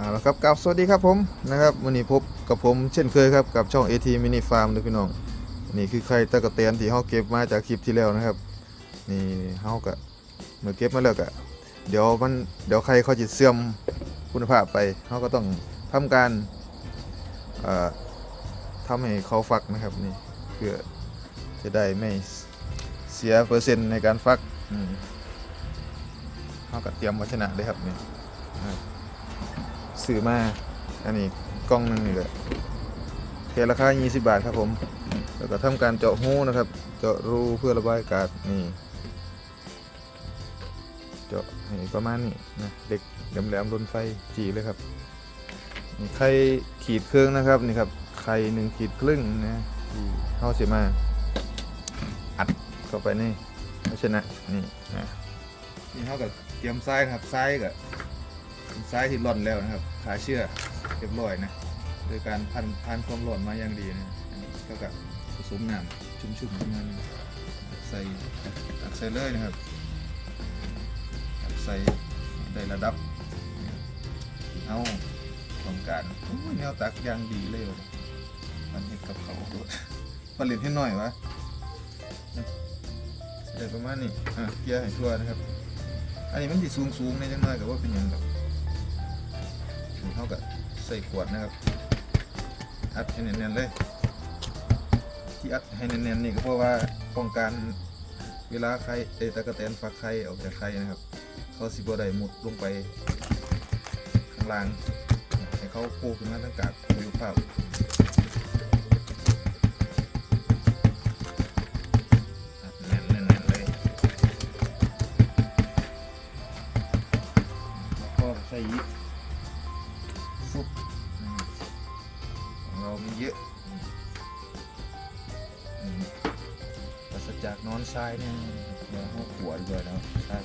อ่าแล้วครับกับสวัสดีครับผมนะครับวันนี้พบกับผมเช่นเคยครับกับช่อง AT Mini Farm ด้วยพี่น้อง นี่คือไข่ตะกะเตียนที่เฮาเก็บมาจากคลิปที่แล้วนะครับ นี่เฮาก็เมื่อเก็บมาแล้วก็เดี๋ยวมันเดี๋ยวไข่เขาจะเสื่อมคุณภาพไปเฮาก็ต้องทำการเอ่อทำให้เขาฟักนะครับนี่เพื่อจะได้ไม่เสียเปอร์เซ็นต์ในการฟักอืมเฮาก็เตรียมวัชนะเลยครับนี่ ซื้อมาอันนี้กล้องนึงนี่แหละแค่ราคา 20 บาทครับผม แล้วก็ทำการเจาะหูนะครับ เจาะรูเพื่อระบายอากาศนี่ เจาะให้ประมาณนี้นะเด็กแหลมๆลนไฟจีเลยครับนี่ไข่ขีดเครึ่องนะครับนี่ครับไข่หนึ่งขีดครึ่งนะที่เข้าเสียมา อัดเข้าไปนี่ภาชนะนี่นะนี่เท่ากับเตรียมไส้นะครับไส้กับ ซ้ายที่ร่อนแล้วนะครับ ขาเชื่อเรียบร้อยนะโดยการพันพันความร้อนมาอย่างดีนะอันนี้ก็กับผสมน้ำชุ่มๆประมาณนี้ใส่ตักใส่เลยนะครับตักใส่ได้ระดับ เอาต้องการโอ้ยแนวตักอย่างดีเลยวะมันเห็ดกับเขาด้วยผลิตให้หน่อยวะใส่ประมาณนี้อะเกียร์ให้ทั่วนะครับ อันนี้มันที่สูงๆในจังน้อยกับว่าเป็นหยังแบบ เท่ากับใส่ขวดนะครับอัดให้แน่นๆเลย ที่อัดให้แน่นๆนี่ก็เพราะว่าป้องกันเวลาไข่เอตะกะแตนฟักไข่ออกจากไข่นะครับ เขาสิบ่ได้มุดลงไปข้างล่างให้เขาโผล่ขึ้นมาทั้งกากในรูปภาพแน่นๆเลยก็ใส่ เรามีเยอะอืมปราศจากนอนทรายเนี่ยเดี๋ยวเขาหัวด้วยแล้วใช่น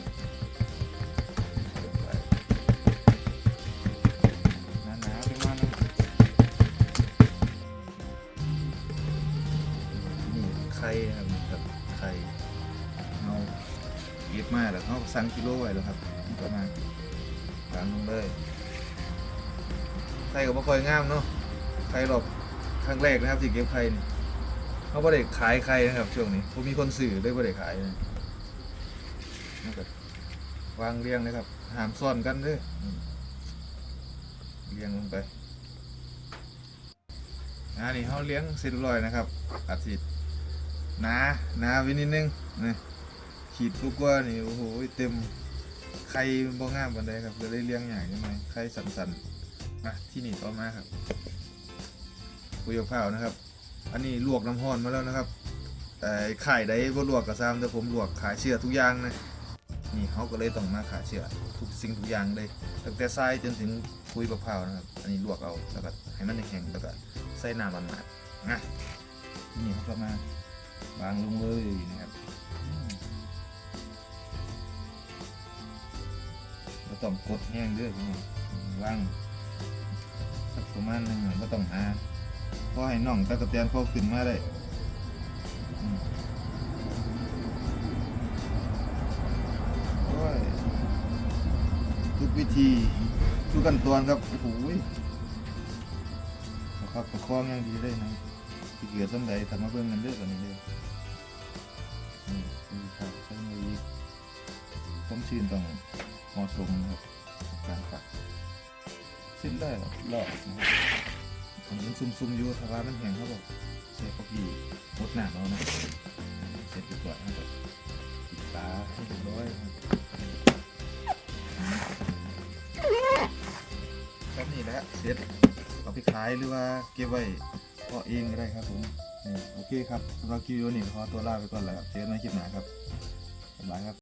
ไปหนาๆเป็นมันนี่ไข่ครับไข่เอาเก็บมาแล้วเขาสั่งกิโลไว้แล้วครับประมาณกลางลงเลยไข่ก็บ่ค่อยงามเนาะไข่หลบ ครั้งแรกนะครับที่เก็บไข่นี่เขาบ่ได้ขายไข่นะครับ ช่วงนี้ผมมีคนสื่อเลยบ่ได้ขายนะครับวางเรียงเลยครับหามซ่อนกันด้ออืมเรียงลงไปอันนี้เขาเลี้ยงเสร็จเรียบร้อยนะครับอาทิตย์นานาไวินิดนึงนี่ขีดกกว่านี่โอ้โหเต็มไข่บ่งามปานใดครับจะได้เลี้ยงใหญ่ยังไงไข่สันๆมาที่นี่ต่อมาครับ กุยมะพร้าวนะครับ อันนี้ลวกน้ำห้อนมาแล้วนะครับแต่ไข่ได้บ่ลวกกับซ้ำแต่ผมลวกขายเชื่อทุกอย่างนะนี่เขาก็เลยต้องมาขายเชื่อทุกสิ่งทุกอย่างเลยตั้งแต่ทรายจนถึงคุยมะพร้าวนะครับ อันนี้ลวกเอาแล้วก็ให้มันแข็งแล้วก็ใส่น้ำมันมานะนี่เขาก็มาบางลงเลยนะครับอืมบ่ต้องกดแห้งด้วยพี่น้องว่างสักประมาณหนึงอะก็ต้องหา พอให้น่องตะกะเตียนเขาขึ้นมาได้ทุกวิธี ทุกขั้นตอนครับโอ้โหยประคับประคองอย่างดีเลยนะที่เกิดสำใดทำมาเบิ่งกันเด้อกันนี้เลยนี่คือครับใช้มือผมชื่นต้องเหมาะสมครับกับการฝักสิ้นได้หรอหลอกนะครับ มยังซุ่มๆอยู่ถ้าว่ามันแห้งเขาบอกใส่พวกพี่มดหนาเอานะเสร็จเรียบร้อยนะครับปิดตาให้เรียบร้อยครับครับนี่แหละเสร็จเอาไปขายหรือว่าเก็บไว้เพาะเองก็ได้ครับผมโอเคครับสำหรับคลิปวิดีโอนี้ขอตัวลาไปก่อนแล้วครับเจอกันในคลิปหน้าครับบ๊ายบายครับ